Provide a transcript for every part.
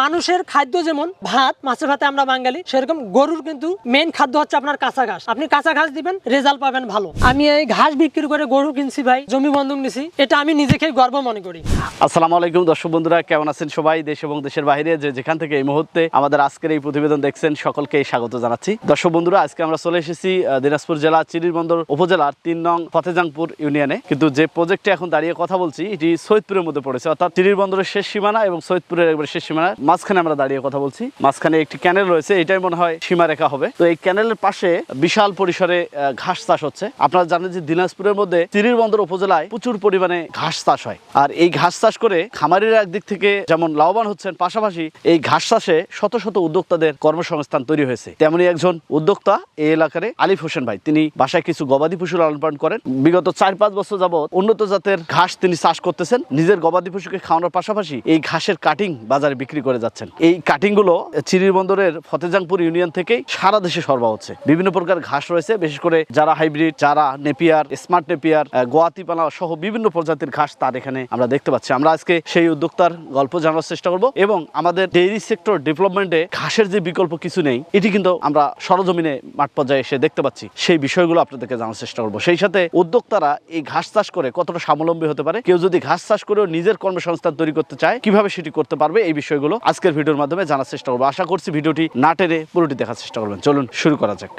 মানুষের খাদ্য যেমন ভাত, মাছের ভাতে আমরা বাঙালি, সেরকম গরুর কিন্তু মেন খাদ্য হচ্ছে আপনার কাঁচা ঘাস। আপনি কাঁচা ঘাস দিবেন রেজাল্ট পাবেন ভালো। আমি এই ঘাস বিক্রি করে গরু কিনছি ভাই, জমি বন্ধক নিছি, এটা আমি নিজেকে গর্ব মনে করি। আসসালামু আলাইকুম, দর্শক বন্ধুরা, কেমন আছেন সবাই? দেশ এবং দেশের বাইরে যে যেখান থেকে এই মুহূর্তে আমাদের আজকের এই প্রতিবেদন দেখছেন, সকলকে স্বাগত জানাচ্ছি। দর্শক বন্ধুরা, আজকে আমরা চলে এসেছি দিনাজপুর জেলা চিরিরবন্দর উপজেলার তিন নং ফতেজাংপুর ইউনিয়নে। কিন্তু যে প্রজেক্টে এখন দাঁড়িয়ে কথা বলছি, এটি সৈয়দপুরের মধ্যে পড়েছে। অর্থাৎ চিরিরবন্দরের শেষ সীমানা এবং সৈয়দপুরের একবার শেষ সীমানা মাঝখানে আমরা দাঁড়িয়ে কথা বলছি। মাঝখানে একটি ক্যানেল রয়েছে, এটাই মনে হয় সীমারেখা হবে। তো এই ক্যানেলের পাশে বিশাল পরিসরে ঘাস চাষ হচ্ছে। আপনারা জানেন যে দিনাজপুরের মধ্যে চিরিরবন্দর উপজেলায় প্রচুর পরিমাণে ঘাস চাষ হয়। আর এই ঘাস চাষ করে খামারিরা একদিক থেকে যেমন লাভবান হচ্ছেন, পাশাপাশি এই ঘাস চাষে শত শত উদ্যোক্তাদের কর্মসংস্থান তৈরি হয়েছে। তেমনি একজন উদ্যোক্তা এই এলাকার আলিফ হোসেন ভাই, তিনি বাসায় কিছু গবাদি পশু লালন পালন করেন। বিগত চার পাঁচ বছর যাবত উন্নত জাতের ঘাস তিনি চাষ করতেছেন। নিজের গবাদি পশুকে খাওয়ানোর পাশাপাশি এই ঘাসের কাটিং বাজারে বিক্রি করে যাচ্ছেন। এই কাটিংগুলো চিরির বন্দরের ফতেজাংপুর ইউনিয়ন থেকেই সারা দেশে সরবরাহ হচ্ছে। বিভিন্ন প্রকার ঘাস রয়েছে, বিশেষ করে যারা হাইব্রিড যারা নেপিয়ার স্মার্ট নেপিয়ার গোয়াতিপালা সহ বিভিন্ন প্রজাতির ঘাস তার এখানে আমরা দেখতে পাচ্ছি। আমরা আজকে সেই উদ্যোক্তার গল্প জানার চেষ্টা করব এবং আমাদের ডেইরি সেক্টর ডেভেলপমেন্টে ঘাসের যে বিকল্প কিছু নেই, এটি কিন্তু আমরা সরজমিনে মাঠ পর্যায়ে এসে দেখতে পাচ্ছি। সেই বিষয়গুলো আপনাদেরকে জানার চেষ্টা করব। সেই সাথে উদ্যোক্তারা এই ঘাস চাষ করে কতটা স্বাবলম্বী হতে পারে? কেউ যদি ঘাস চাষ করেও নিজের কর্মসংস্থান তৈরি করতে চায়, কীভাবে সেটি করতে পারবে? এই বিষয়গুলো আজকের ভিডিওর মাধ্যমে জানার চেষ্টা করব। আশা করছি ভিডিওটি নাটেরে পুরোটি দেখার চেষ্টা করবেন। চলুন শুরু করা যাক।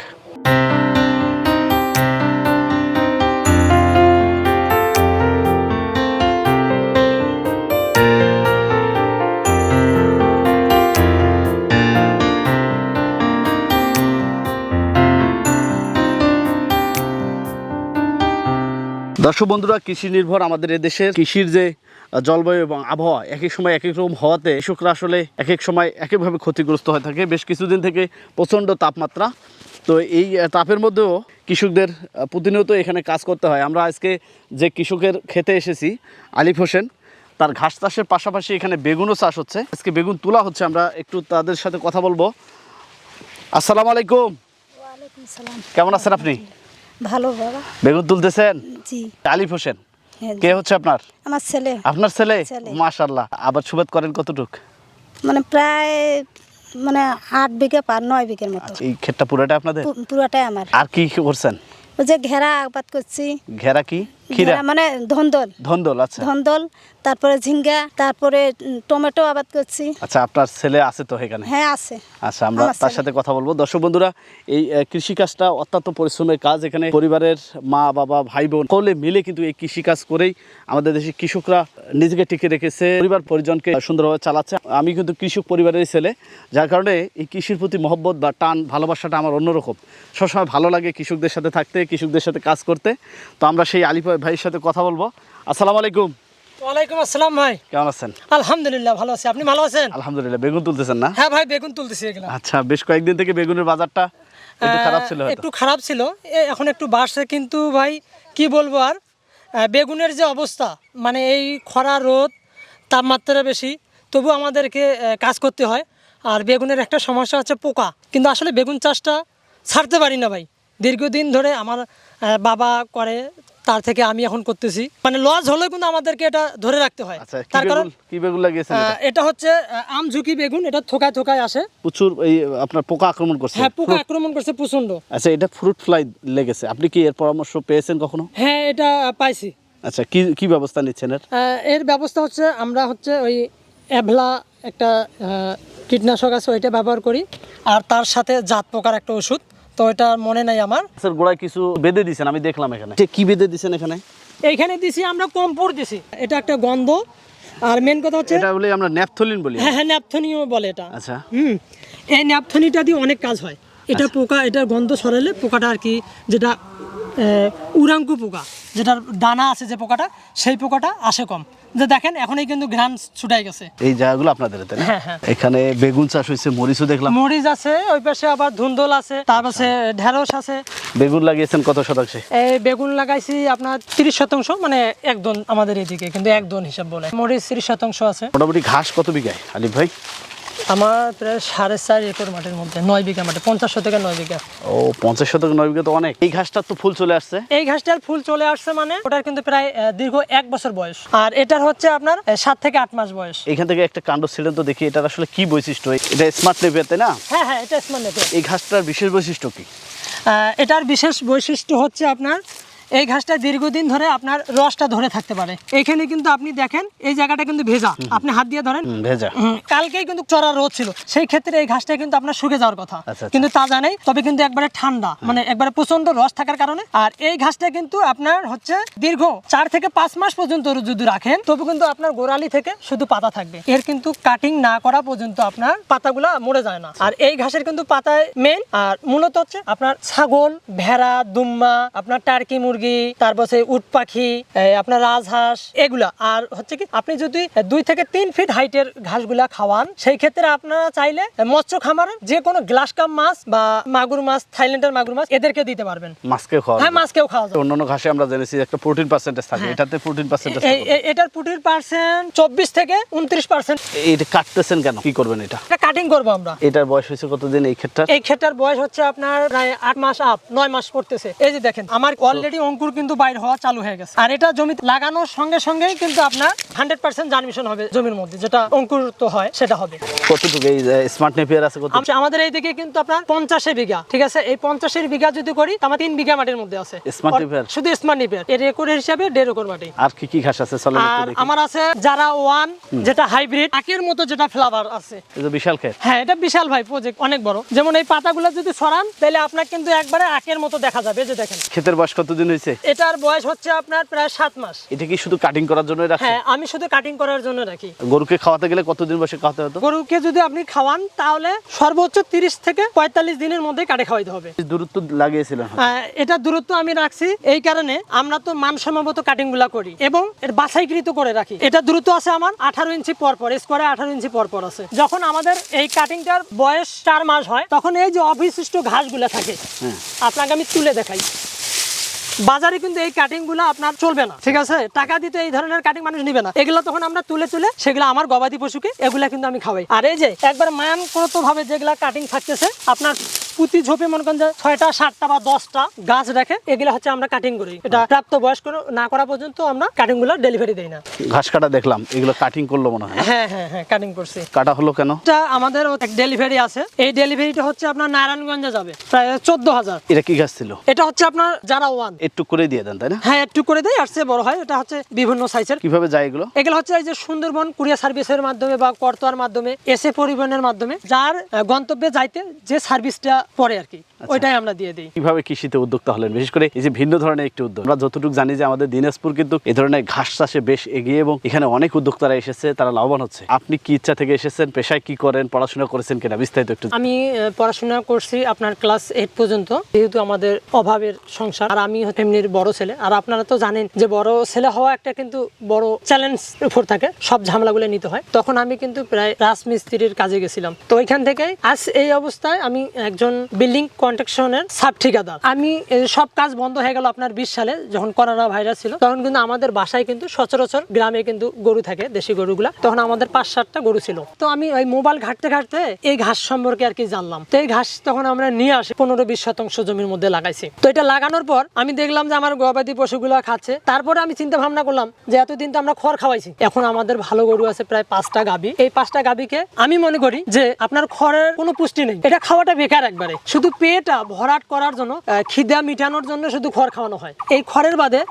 দর্শক বন্ধুরা কৃষি নির্ভর আমাদের এদেশের কৃষির যে জলবায়ু এবং আবহাওয়া এক এক সময় এক এক রকম হওয়াতে কৃষকরা আসলে এক এক সময় এক একভাবে ক্ষতিগ্রস্ত হয়ে থাকে। বেশ কিছুদিন থেকে প্রচণ্ড তাপমাত্রা। তো এই তাপের মধ্যেও কৃষকদের প্রতিনিয়ত এখানে কাজ করতে হয়। আমরা আজকে যে কৃষকের খেতে এসেছি আলিফ হোসেন তার ঘাস চাষের পাশাপাশি এখানে বেগুনও চাষ হচ্ছে। আজকে বেগুন তোলা হচ্ছে আমরা একটু তাদের সাথে কথা বলব। আসসালামু আলাইকুম। কেমন আছেন আপনি? ভালো বাবা। বেগুন তুলতেছেন? জি। আলিফ হোসেন হ্যাঁ, কে হচ্ছে আপনার? আমার ছেলে। আপনার ছেলে। মাশাল্লাহ আবার সুবাদ করেন কতটুক? মানে প্রায় মানে আট বিঘা পার নয় বিঘের মতো। এই ক্ষেতটা পুরোটা আপনাদের? পুরোটাই পুরাটাই আমার। আর কি করছেন? ওই যে ঘেরা আবাদ করছি। ঘেরা কি? খিরা মানে ধন্দল। ধন্দল আচ্ছা। ধন্দল তারপরে ঝিঙ্গা তারপরে টমেটো আবাদ করছি। আচ্ছা আপনার ছেলে আছে তো এখানে? হ্যাঁ আছে। আচ্ছা আমরা তার সাথে কথা বলব। দর্শক বন্ধুরা এই আহ, কৃষি কাজটা অত্যন্ত পরিশ্রমের কাজ। এখানে পরিবারের মা বাবা ভাই বোন সকলে মিলে কিন্তু এই কৃষি কাজ করেই আমাদের দেশের কৃষকরা নিজেকে টিকে রেখেছে। পরিবার পরিজনকে সুন্দরভাবে চালাচ্ছে। আমি কিন্তু কৃষক পরিবারের ছেলে। যার কারণে এই কৃষির প্রতি মহব্বত বা টান ভালোবাসাটা আমার অন্যরকম। সবসময় ভালো লাগে কৃষকদের সাথে থাকতে কৃষকদের সাথে কাজ করতে। তো আমরা সেই আলিফ ভাইয়ের সাথে কথা বলব। আসসালামু আলাইকুম। ওয়ালাইকুম আসসালাম ভাই। কেমন আছেন? আলহামদুলিল্লাহ ভালো আছি। আপনি ভালো আছেন? আলহামদুলিল্লাহ বেগুন তুলতেছেন না? হ্যাঁ ভাই বেগুন তুলতেছি এগুলা। আচ্ছা বেশ কয়েকদিন থেকে বেগুনের বাজারটা একটু খারাপ ছিল একটু খারাপ ছিল। এখন একটু বাড়ছে কিন্তু ভাই কি বলব আর? বেগুনের যে অবস্থা মানে এই খরা রোদ তাপমাত্রা বেশি তবু আমাদেরকে কাজ করতে হয়। আর বেগুনের একটা সমস্যা হচ্ছে পোকা। কিন্তু আসলে বেগুন চাষটা ছাড়তে পারি না ভাই। দীর্ঘদিন ধরে আমার বাবা করে তার থেকে আমি এখন করতেছি। মানে লস হলেও কিন্তু আমাদেরকে এটা ধরে রাখতে হয়। আচ্ছা তার কারণ কি বেগুন লাগিয়েছেন আহ, এটা? হচ্ছে আম ঝুঁকি বেগুন এটা থোকায় থোকায় আসে। প্রচুর এই আপনার পোকা আক্রমণ করছে। হ্যাঁ পোকা আক্রমণ করছে প্রচণ্ড আচ্ছা এটা ফ্রুট ফ্লাই লেগেছে। আপনি কি এর পরামর্শ পেয়েছেন কখনো? হ্যাঁ এটা পাইছি। আচ্ছা কি কি ব্যবস্থা নিচ্ছেন এর? এর ব্যবস্থা হচ্ছে আমরা হচ্ছে ওই অ্যাভলা একটা কীটনাশক আছে ওইটা ব্যবহার করি। আর তার সাথে জাত পোকার একটা ওষুধ। তো এটা মনে নাই আমার। স্যার গোড়ায় কিছু বেঁধে দিয়েছেন আমি দেখলাম এখানে। কি বেঁধে দিয়েছেন এখানে? এইখানে দিছি আমরা কম্পোর দিছি। এটা একটা গন্ধ। আর মেন কথা হচ্ছে এটা বলে আমরা ন্যাপথলিন বলি। হ্যাঁ হ্যাঁ ন্যাপথনিও বলে এটা। আচ্ছা। হুম এই ন্যাপথনিটা দিয়ে অনেক কাজ হয়। এটা পোকা এটার গন্ধ সরালে পোকাটা আর কি যেটা আহ, উড়াঙ্কু পোকা যেটার ডানা আছে যে পোকাটা সেই পোকাটা আসে কম। যে দেখেন এখনই কিন্তু ঘ্রাণ ছুটাই গেছে। এই জায়গাগুলো আপনাদের হ্যাঁ, হ্যাঁ। এখানে বেগুন চাষ হয়েছে মরিচও দেখলাম। মরিচ আছে ওই পাশে আবার ধুন্দল আছে তার পাশে ঢেঁড়স আছে। বেগুন লাগিয়েছেন কত শতাংশে? এই বেগুন লাগাইছি আপনার তিরিশ শতাংশ মানে একদম আমাদের এদিকে কিন্তু একদম হিসাব বলে। মরিচ তিরিশ শতাংশ আছে। মোটামুটি ঘাস কত বিঘায় আলিফ ভাই? আমার প্রায় সাড়ে চার একর মাঠের মধ্যে নয় বিঘা মাঠে পঞ্চাশ থেকে নয় বিঘা। ও পঞ্চাশ শতক নয় বিঘা তো অনেক। এই ঘাসটার তো ফুল চলে আসছে? এই ঘাসটার ফুল চলে আসছে মানে ওটার কিন্তু প্রায় দীর্ঘ এক বছর বয়স। আর এটার হচ্ছে আপনার সাত থেকে আট মাস বয়স। এখান থেকে একটা কাণ্ড ছিলেন তো দেখি এটার আসলে কি বৈশিষ্ট্য? এটা স্মার্ট নেপিয়ার তাই না? হ্যাঁ হ্যাঁ এটা স্মার্ট নেপিয়ার এই ঘাসটার বিশেষ বৈশিষ্ট্য কি? এটার বিশেষ বৈশিষ্ট্য হচ্ছে আপনার এই ঘাসটা দীর্ঘদিন ধরে আপনার রসটা ধরে থাকতে পারে। এখানে কিন্তু আপনি দেখেন এই জায়গাটা কিন্তু ভেজা। আপনি হাত দিয়ে ধরেন। ভেজা। কালকেই কিন্তু চড়া রোদ ছিল। সেই ক্ষেত্রে এই ঘাসটা কিন্তু আপনার শুকে যাওয়ার কথা। আচ্ছা, আচ্ছা। কিন্তু তা জানেই তবে কিন্তু একবারে ঠান্ডা মানে একবারে প্রচণ্ড রস থাকার কারণে। আর এই ঘাসটা কিন্তু আপনার হচ্ছে দীর্ঘ চার থেকে পাঁচ মাস পর্যন্ত যদি রাখেন তবে কিন্তু আপনার গোড়ালি থেকে শুধু পাতা থাকবে। এর কিন্তু কাটিং না করা পর্যন্ত আপনার পাতাগুলা মরে যায় না। আর এই ঘাসের কিন্তু পাতায় মেন আর মূলত হচ্ছে আপনার ছাগল ভেড়া দুম্মা আপনার টার্কি মুরগি তারপর হচ্ছে উট পাখি আপনার রাজহাঁস এগুলা। আর হচ্ছে কি আপনি যদি দুই থেকে তিন ফিট হাইটের ঘাসগুলা খাওয়ান সেই ক্ষেত্রে আপনারা চাইলে মৎস্য খামার যে কোনো গ্লাস কাপ মাছ বা মাগুর মাছ থাইল্যান্ডের মাগুর মাছ এদেরকে দিতে পারবেন। মাছকে খাওয়া হ্যাঁ মাছকেও খাওয়া যাবে। অন্যান্য ঘাসে আমরা জেনেছি একটা প্রোটিন পার্সেন্টেজ থাকে। এটাতে প্রোটিন পার্সেন্টেজ এটার পুটির পার্সেন্ট চব্বিশ থেকে উনত্রিশ পার্সেন্ট এটা কাটতেছেন কেন? কি করবেন এটা? এটা কাটিং করব আমরা। এটার বয়স হয়েছে কতদিন এই ক্ষেত্রে? এই ক্ষেতটার বয়স হচ্ছে আপনার প্রায় আট মাস আপ নয় মাস পড়তেছে। এই যে দেখেন আমার অলরেডি অঙ্কুর কিন্তু বাইর হওয়া চালু হয়ে গেছে। আর এটা জমি লাগানোর সঙ্গে সঙ্গেই কিন্তু আপনার হান্ড্রেড পার্সেন্ট জার্মিশন হবে জমির মধ্যে যেটা অঙ্কুর তো হয় সেটা হবে। কতটুকু এই স্মার্ট নেপিয়ার আছে কত? আমাদের এই দিকে কিন্তু আপনার পঞ্চাশে বিঘা ঠিক আছে? এই পঞ্চাশের বিঘা যদি করি আমার তিন বিঘা মাটির মধ্যে আছে। আর Napier? শুধু স্মার্ট নিপিয়ার। এর একর হিসাবে দেড় একর মাটি। আর কি কি ঘাস আছে? চলেন আর আমার আছে যারা ওয়ান যেটা হাইব্রিড আখের মতো যেটা ফ্লাভার আছে। বিশাল ক্ষেত। হ্যাঁ এটা বিশাল ভাই প্রজেক্ট অনেক বড়। যেমন এই পাতাগুলো যদি সরান তাহলে আপনার কিন্তু একবারে আখের মতো দেখা যাবে যে দেখেন। ক্ষেতের বয়স কতদিন হয়েছে? এটার বয়স হচ্ছে আপনার প্রায় সাত মাস। এটা কি শুধু কাটিং করার রাখছেন? হ্যাঁ আমি শুধু কাটিং করার জন্য রাখি। গরুকে খাওয়াতে গেলে কতদিন বসে খাওয়াতে হতো? গরুকে যদি আপনি খাওয়ান তাহলে সর্বোচ্চ তিরিশ থেকে পঁয়তাল্লিশ দিনের মধ্যে কাটে খাওয়াইতে হবে। দূরত্ব লাগিয়েছিলেন এটা দূরত্ব আমি রাখছি এই কারণে আমরা তো মানসম্মত কাটিংগুলা করি এবং এর বাছাইকৃত করে রাখি। এটা দূরত্ব আছে আমার আঠারো ইঞ্চি পর পর স্কোয়ারে আঠারো ইঞ্চি পর পর আছে। যখন আমাদের এই কাটিংটার বয়স চার মাস হয় তখন এই যে অবিশিষ্ট ঘাসগুলা থাকে আপনাকে আমি তুলে দেখাই। বাজারে কিন্তু এই কাটিংগুলো আপনার চলবে না। ঠিক আছে? টাকা দিতে এই ধরনের কাটিং মানুষ নিবে না। এগুলো তখন আমরা তুলে তুলে সেগুলো আমার গবাদি পশুকে এগুলা কিন্তু আমি খাওয়াই। আর এই যে একবার মানকৃত ভাবে যেগুলা কাটিং থাকতেছে আপনার প্রতি ঝোপে মনে করেন যে ছয়টা সাতটা বা দশটা গাছ রেখে এগুলা হচ্ছে আমরা কাটিং করি। এটা প্রাপ্ত বয়স্ক না করা পর্যন্ত আমরা কাটিংগুলো ডেলিভারি দেই না। ঘাস কাটা দেখলাম এগুলো কাটিং করল মনে হয়। হ্যাঁ হ্যাঁ হ্যাঁ কাটিং করছি। কাটা হলো কেন? এটা আমাদের এক ডেলিভারি আছে। এই ডেলিভারিটা হচ্ছে আপনার নারায়ণগঞ্জে যাবে প্রায় চোদ্দ হাজার। এটা কি ঘাস ছিল? এটা হচ্ছে আপনার যারা ওয়ান একটু করে দিয়ে দেন তাই না? হ্যাঁ একটু করে দেয় আর সে বড় হয় এটা হচ্ছে বিভিন্ন সাইজের কীভাবে যায় এগুলো? এগুলো হচ্ছে এই যে সুন্দরবন কুরিয়ার সার্ভিসের মাধ্যমে বা করতোয়ার মাধ্যমে এসে পরিবহনের মাধ্যমে যার গন্তব্যে যাইতে যে সার্ভিসটা পড়ে আর কি ওইটাই আমরা দিয়ে দিই। কীভাবে কৃষিতে উদ্যোক্তা হলেন? বিশেষ করে এই যে ভিন্ন ধরনের একটি উদ্যোগ। আমরা যতটুকু জানি যে আমাদের দিনাজপুর কিন্তু এই ধরনের ঘাস চাষে বেশ এগিয়ে এবং এখানে অনেক উদ্যোক্তারা এসেছে তারা লাভবান হচ্ছে। আপনি কি ইচ্ছা থেকে এসেছেন? পেশায় কি করেন? পড়াশোনা করেছেন কিনা? বিস্তারিত একটু আমি পড়াশোনা করছি আপনার ক্লাস এইট পর্যন্ত যেহেতু আমাদের অভাবের সংসার। আর আমি ফ্যামিলির বড় ছেলে। আর আপনারা তো জানেন যে বড় ছেলে হওয়া একটা কিন্তু বড় চ্যালেঞ্জ উপর থাকে। সব ঝামেলাগুলো নিতে হয়। তখন আমি কিন্তু প্রায় রাজমিস্ত্রির কাজে গেছিলাম। তো ওইখান থেকে আজ এই অবস্থায় আমি একজন বিল্ডিং কন্ট্রাকশনের সাব ঠিকাদার আমি সব কাজ বন্ধ হয়ে গেল আপনার বিশ সালে, যখন করোনা ভাইরাস ছিল। তখন কিন্তু আমাদের বাসায় কিন্তু সচরাচর গ্রামে কিন্তু গরু থাকে, দেশি গরুগুলা। তখন আমাদের পাঁচ সাতটা গরু ছিল। তো আমি ওই মোবাইল ঘাটতে ঘাটতে এই ঘাস সম্পর্কে আর কি জানলাম। তো এই ঘাস তখন আমরা নিয়ে আসি, পনেরো বিশ শতাংশ জমির মধ্যে লাগাইছি। তো এটা লাগানোর পর আমি দেখলাম যে আমার গবাদি পশুগুলো খাচ্ছে। তারপরে আমি চিন্তা ভাবনা করলাম যে এতদিন তো আমরা খড় খাওয়াইছি। এখন আমাদের ভালো গরু আছে প্রায় পাঁচটা গাবি। এই পাঁচটা গাবিকে আমি মনে করি যে আপনার খড়ের কোনো পুষ্টি নেই। এটা খাওয়াটা বেকার একবারে। শুধু পেটটা ভরাট করার জন্য খিদা মিটানোর জন্য শুধু খড় খাওয়ানো হয়। এই খড়ের বাদে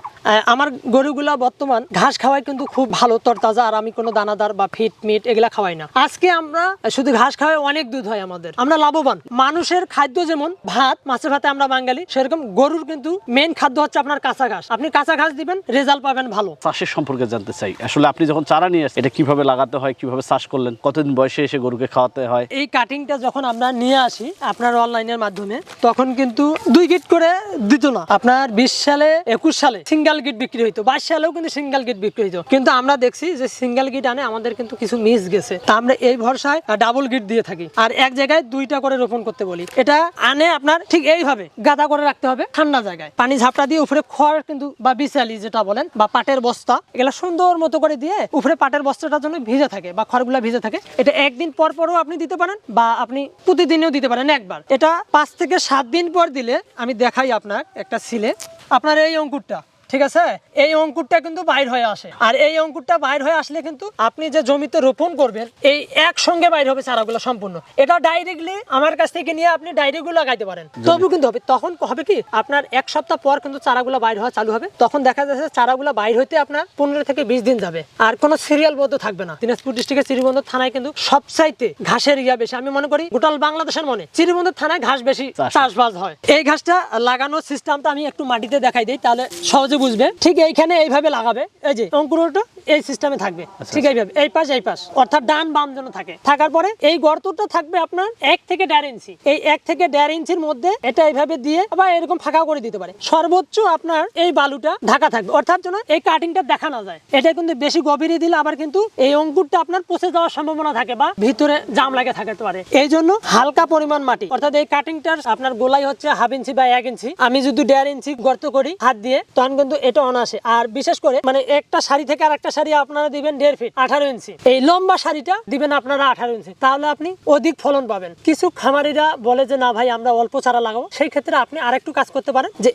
আমার গরুগুলা বর্তমান ঘাস খাওয়াই কিন্তু খুব ভালো, তরতাজা, আর আমি কোনো দানাদার বা ফিট মিট এগুলা খাওয়াই না। আজকে আমরা শুধু ঘাস খাওয়াই অনেক দুধ হয় আমাদের। আমরা লাভবান। মানুষের খাদ্য যেমন ভাত, মাছের ভাতে আমরা বাঙালি, সেরকম গরুর কিন্তু মেন খাদ্য হচ্ছে আপনার কাঁচা ঘাস। আপনি কাঁচা ঘাস দিবেন রেজাল্ট পাবেন ভালো। চাষের সম্পর্কে জানতে চাই। আসলে আপনি যখন চারা নিয়ে আসেন এটা কীভাবে লাগাতে হয় কীভাবে চাষ করলেন কতদিন বয়সে এসে গরুকে খাওয়াতে হয়? এই কাটিংটা যখন আমরা নিয়ে আসি আপনার অনলাইনের মাধ্যমে তখন কিন্তু দুই কিট করে দিত না। আপনার বিশ সালে একুশ সালে সিঙ্গেল গিট বিক্রি হইতো। বাইশ সালেও কিন্তু সিঙ্গেল গিট বিক্রি হইতো। কিন্তু আমরা দেখছি যে সিঙ্গেল গিট আনে আমাদের কিন্তু কিছু মিস গেছে। তা আমরা এই ভরসায় ডাবল গিট দিয়ে থাকি। আর এক জায়গায় দুইটা করে রোপণ করতে বলি। এটা আনে আপনার ঠিক এইভাবে গাদা করে রাখতে হবে ঠান্ডা জায়গায়। পানি ঝাপটা দিয়ে উপরে খড় কিন্তু বা বিশালি যেটা বলেন, বা পাটের বস্তা, এগুলা সুন্দর মতো করে দিয়ে উপরে পাটের বস্তাটার জন্য ভিজে থাকে বা খড়গুলা ভিজে থাকে। এটা একদিন পর পরও আপনি দিতে পারেন বা আপনি প্রতিদিনেও দিতে পারেন একবার। এটা পাঁচ থেকে সাত দিন পর দিলে আমি দেখাই আপনার একটা সিলে। আপনার এই অঙ্কুরটা ঠিক আছে? এই অঙ্কুরটা কিন্তু বাইর হয়ে আসে। আর এই অঙ্কুরটা বাইর হয়ে আসলে কিন্তু আপনি যে জমিতে রোপণ করবেন এই একসঙ্গে বাইর হবে চারাগুলো সম্পূর্ণ। এটা ডাইরেক্টলি আমার কাছ থেকে নিয়ে আপনি ডাইরেক্টগুলো লাগাইতে পারেন। তবু কিন্তু হবে তখন হবে কি? আপনার এক সপ্তাহ পর কিন্তু চারাগুলো বাইর হওয়া চালু হবে। তখন দেখা যাচ্ছে চারাগুলো বাইর হইতে আপনার পনেরো থেকে বিশ দিন যাবে। আর কোনো সিরিয়াল বদ্ধ থাকবে না। দিনাজপুর ডিস্ট্রিক্টের চিরিবন্দর থানায় কিন্তু সবচাইতে ঘাসের ইয়া বেশি। আমি মনে করি গোটাল বাংলাদেশের মনে চিরিবন্দর থানায় ঘাস বেশি চাষ। চাষবাস হয়। এই ঘাসটা লাগানোর সিস্টেমটা আমি একটু মাটিতে দেখাই দিই তাহলে সহজে বুঝবে? ঠিক এইখানে এইভাবে লাগাবে। এই যে অঙ্কুরটা এই সিস্টেমে থাকবে। ঠিক এইভাবে। এই পাশ এই পাশ। অর্থাৎ ডান বাম যেন থাকে। থাকার পরে এই গর্তটা থাকবে আপনার এক থেকে দেড় ইঞ্চি। এই এক থেকে দেড় ইঞ্চির মধ্যে এটা এইভাবে দিয়ে আবার এরকম ফাঁকা করে দিতে পারে। সর্বোচ্চ আপনার এই বালুটা ঢাকা থাকবে। অর্থাৎ যেন এই কাটিংটা দেখা না যায়। এটা কিন্তু বেশি গভীরে দিলে আবার কিন্তু এই অঙ্কুরটা আপনার পচে যাওয়ার সম্ভাবনা থাকে বা ভিতরে জাম লাগে থাকতে পারে। এই জন্য হালকা পরিমাণ মাটি। অর্থাৎ এই কাটিংটার আপনার গোলাই হচ্ছে হাফ ইঞ্চি বা এক ইঞ্চি। আমি যদি দেড় ইঞ্চি গর্ত করি হাত দিয়ে তখন কিন্তু এটা অনাসে আর বিশেষ করে মানে একটা শাড়ি থেকে আর একটা শাড়ি আপনারা দিবেন দেড় ফিট আঠারো ইঞ্চি এই লম্বা শাড়িটা দিবেন আপনারা আঠারো ইঞ্চি তাহলে আপনি অধিক ফলন পাবেন। কিছু খামারিরা বলে যে না ভাই আমরা অল্প চারা লাগাবো। সেই ক্ষেত্রে আপনি আরেকটু কাজ করতে পারেন যে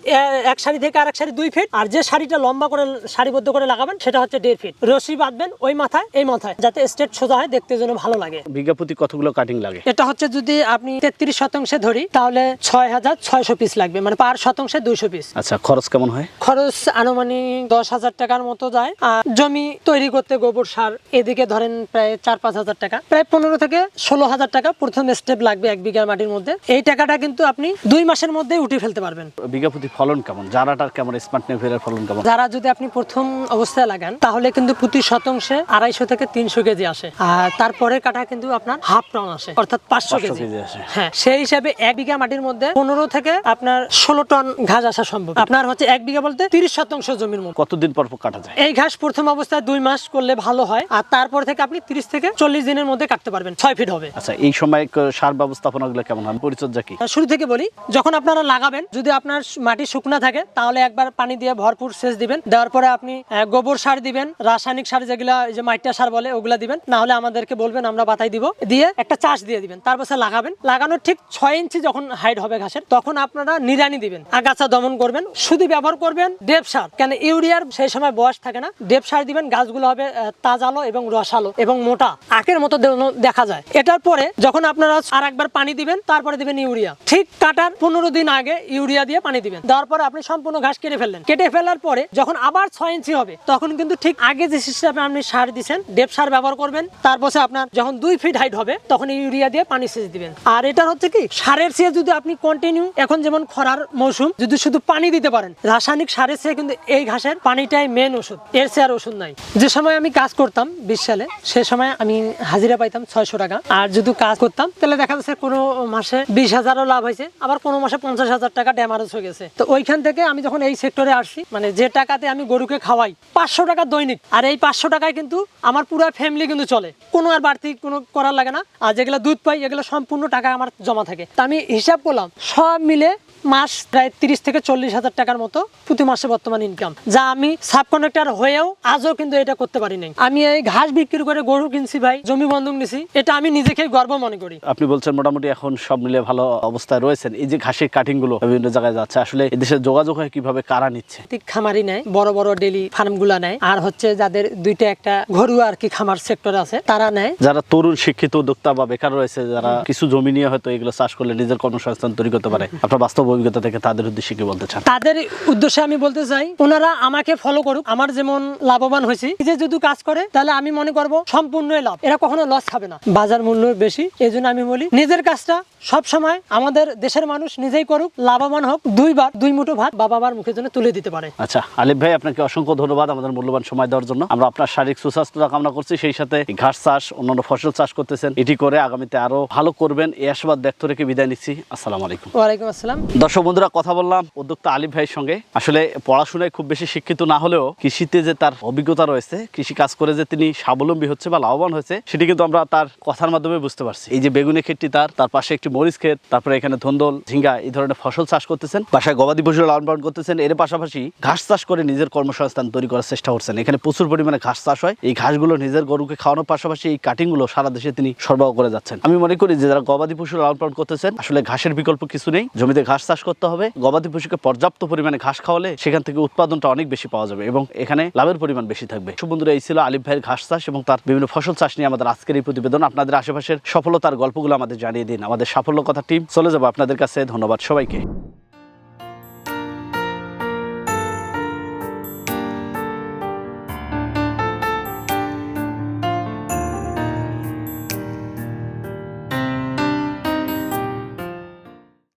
এক শাড়ি থেকে আরেক শাড়ি দুই ফিট আর যে শাড়িটা লম্বা করে সারিবদ্ধ করে লাগাবেন সেটা হচ্ছে দেড় ফিট রশি বাঁধবেন ওই মাথায় এই মাথায় যাতে স্টেট সোজা হয় দেখতে যেন ভালো লাগে। বিজ্ঞাপতি কতগুলো কাটিং লাগে? এটা হচ্ছে যদি আপনি তেত্রিশ শতাংশে ধরি তাহলে ছয় হাজার ছয়শো পিস লাগবে। মানে পার শতাংশে দুইশো পিস আচ্ছা খরচ কেমন হয়? খরচ আনুমানিক দশ হাজার টাকার মতো যায়। আর জমি তৈরি করতে গোবর সার এদিকে ধরেন প্রায় চার পাঁচ হাজার টাকা। প্রায় পনেরো থেকে ষোলো হাজার টাকা প্রথম স্টেপ লাগবে এক বিঘা মাটির মধ্যে। এই টাকাটা কিন্তু আপনি দুই মাসের মধ্যে উঠে ফেলতে পারবেন। বিঘা প্রতি ফলন কেমন? জারাটার কেমন? স্মার্ট নেভিয়ারের ফলন কেমন? যারা যদি আপনি প্রথম অবস্থায় লাগান তাহলে কিন্তু প্রতি শতাংশে আড়াইশো থেকে তিনশো কেজি আসে। আর তারপরে কাটা কিন্তু আপনার হাফ টন আসে অর্থাৎ পাঁচশো কেজি। আসে। হ্যাঁ সেই হিসাবে এক বিঘা মাটির মধ্যে পনেরো থেকে আপনার ষোলো টন ঘাস আসা সম্ভব। আপনার হচ্ছে এক বিঘা বলতে তিরিশ শতাংশ জমির মধ্যে কতদিন পর পর কাটা যায়? এই ঘাস প্রথম অবস্থায় দুই মাস করলে ভালো হয় আর তারপর থেকে আপনি তিরিশ থেকে চল্লিশ দিনের মধ্যে কাটতে পারবেন ছয় ফিট হবে। আচ্ছা এই সময় সার ব্যবস্থাপনাগুলো কেমন হয়? পরিচর্যা কি? শুরু থেকে বলি যখন আপনারা লাগাবেন যদি আপনার মাটি শুকনা থাকে তাহলে একবার পানি দিয়ে ভরপুর সেচ দিবেন। দেওয়ার পরে আপনি গোবর সার দিবেন রাসায়নিক সার যেগুলা যে মাইটা সার বলে ওগুলা দিবেন। না হলে আমাদেরকে বলবেন আমরা বাতাই দিব। দিয়ে একটা চাষ দিয়ে দিবেন তারপর সে লাগাবেন। লাগানোর ঠিক ছয় ইঞ্চি যখন হাইট হবে ঘাসের তখন আপনারা নিরানি দিবেন আগাছা দমন করবেন শুধু ব্যবহার করবেন ডেপ সার। কেন ইউরিয়ার সেই সময় বয়স থাকে না ডেপ সার দিবেন গাছগুলো হবে তাজালো এবং রসালো এবং মোটা আখের মতো দেখা যায়। এটার পরে যখন আপনারা আর একবার পানি দিবেন, তারপরে দিবেন ইউরিয়া। ঠিক কাটার পনেরো দিন আগে ইউরিয়া দিয়ে পানি দিবেন। দেওয়ার পরে আপনি সম্পূর্ণ ঘাস কেটে ফেললেন। কেটে ফেলার পরে যখন আবার ছয় ইঞ্চি হবে, তখন কিন্তু ঠিক আগে যে সিস্টেমে আপনি সার দিচ্ছেন ডেপ সার ব্যবহার করবেন তারপরে আপনার যখন দুই ফিট হাইট হবে, তখন ইউরিয়া দিয়ে পানি সেচ দিবেন। আর এটার হচ্ছে কি, সারের চেয়ে যদি আপনি কন্টিনিউ এখন যেমন খরার মৌসুম, যদি শুধু পানি দিতে পারেন, রাসায়নিক সারের চেয়ে কিন্তু এই ঘাসের পানিটাই মেন ওষুধ, এর চেয়ে আর ওষুধ নাই। যে সময় আমি কাজ করতাম বিশ সালে, সে সময় আমি হাজিরা পাইতাম ছয়শো টাকা। আর যদি কাজ করতাম, তাহলে দেখা যাচ্ছে কোনো মাসে বিশ হাজারও লাভ হয়েছে, আবার কোনো মাসে পঞ্চাশ হাজার টাকা ড্যামারেজ হয়ে গেছে। তো ওইখান থেকে আমি যখন এই সেক্টরে আসছি মানে যে টাকাতে আমি গরুকে খাওয়াই, পাঁচশো টাকা দৈনিক। আর এই পাঁচশো টাকায় কিন্তু আমার পুরো ফ্যামিলি কিন্তু চলে। কোনো আর বাড়তি কোনো করার লাগে না। আর যেগুলো দুধ পাই, এগুলো সম্পূর্ণ টাকা আমার জমা থাকে। তা আমি হিসাব করলাম, সব মিলে মাস প্রায় তিরিশ থেকে চল্লিশ হাজার টাকার মতো প্রতি মাসে বর্তমান ইনকাম যা আমি সাব কন্ডাক্টর হয়েও আজও কিন্তু এটা করতে পারি নাই। আমি এই ঘাস বিক্রি করে গরু কিনছি ভাই জমি বন্ধক নিছি এটা আমি নিজেকে গর্ব মনে করি। আপনি বলছেন মোটামুটি এখন সব মিলে ভালো অবস্থায় রয়েছেন। এই যে ঘাসের কাটিংগুলো বিভিন্ন জায়গায় যাচ্ছে আসলে এদেশে যোগাযোগ হয় কীভাবে কারা নিচ্ছে? ঠিক খামারি নেয় বড় বড় ডেলি ফার্মগুলা নেয়। আর হচ্ছে যাদের দুইটা একটা ঘরোয়া আর কি খামার সেক্টর আছে তারা নেয়। যারা তরুণ শিক্ষিত উদ্যোক্তা বা বেকার রয়েছে যারা কিছু জমি নিয়ে হয়তো এগুলো চাষ করলে নিজের কর্মসংস্থান তৈরি করতে পারে। আপনার বাস্তব অভিজ্ঞতা থেকে তাদের উদ্দেশ্যে কি বলতে চান? তাদের উদ্দেশ্যে আমি বলতে চাই ওনারা আমাকে ফলো করুক। আমার যেমন লাভবান হয়েছি নিজে যদি কাজ করে তাহলে আমি মনে করব সম্পূর্ণই লাভ। এরা কখনো লস খাবে না। বাজার মূল্য বেশি এই জন্য আমি বলি নিজের কাজটা সব সময় আমাদের দেশের মানুষ নিজেই করুক লাভবান হোক। দুইবার দুই মুঠো ভাত বাবা মার মুখের জন্য তুলে দিতে পারে। আচ্ছা আলিফ ভাই আপনাকে অসংখ্য ধন্যবাদ আমাদের মূল্যবান সময় দেওয়ার জন্য। আমরা আপনার শারীরিক সুস্বাস্থ্য কামনা করছি সেই সাথে ঘাস চাষ অন্যান্য ফসল চাষ করতেছেন। এটি করে আগামীতে আরও ভালো করবেন এই ব্যক্ত রেখে বিদায় নিচ্ছি। আসসালামু আলাইকুম। ওয়ালাইকুম আসসালাম। দর্শক বন্ধুরা, কথা বললাম উদ্যোক্তা আলিফ ভাইয়ের সঙ্গে। আসলে পড়াশোনায় খুব বেশি শিক্ষিত না হলেও কৃষিতে যে তার অভিজ্ঞতা রয়েছে, কৃষি কাজ করে যে তিনি স্বাবলম্বী হচ্ছে বা লাভবান হয়েছে, সেটি কিন্তু আমরা তার কথার মাধ্যমে বুঝতে পারছি। এই যে বেগুনের ক্ষেতটি তার তার পাশে একটি মরিচ ক্ষেত, তারপরে এখানে ধন্দল, ঝিঙ্গা, এই ধরনের ফসল চাষ করতেছেন। বাসায় গবাদি পশু লালন পালন করতেছেন। এর পাশাপাশি ঘাস চাষ করে নিজের কর্মসংস্থান তৈরি করার চেষ্টা করছেন। এখানে প্রচুর পরিমাণে ঘাস চাষ হয়। এই ঘাসগুলো নিজের গরুকে খাওয়ানোর পাশাপাশি এই কাটিংগুলো সারা দেশে তিনি সরবরাহ করে যাচ্ছেন। আমি মনে করি যে যারা গবাদি পশু লালন পালন করতেছেন, আসলে ঘাসের বিকল্প কিছু নেই। জমিতে ঘাস চাষ করতে হবে। গবাদি পশুকে পর্যাপ্ত পরিমাণে ঘাস খাওয়ালে সেখান থেকে উৎপাদনটা অনেক বেশি পাওয়া যাবে এবং এখানে লাভের পরিমাণ বেশি থাকবে। সুবন্ধুরা এই ছিল আলিফ ভাইয়ের ঘাস চাষ এবং তার বিভিন্ন ফসল চাষ নিয়ে আমাদের আজকের এই প্রতিবেদন। আপনাদের আশেপাশের সফলতার গল্পগুলো আমাদের জানিয়ে দিন। আমাদের সাফল্য কথা টিম চলে যাব আপনাদের কাছে। ধন্যবাদ সবাইকে।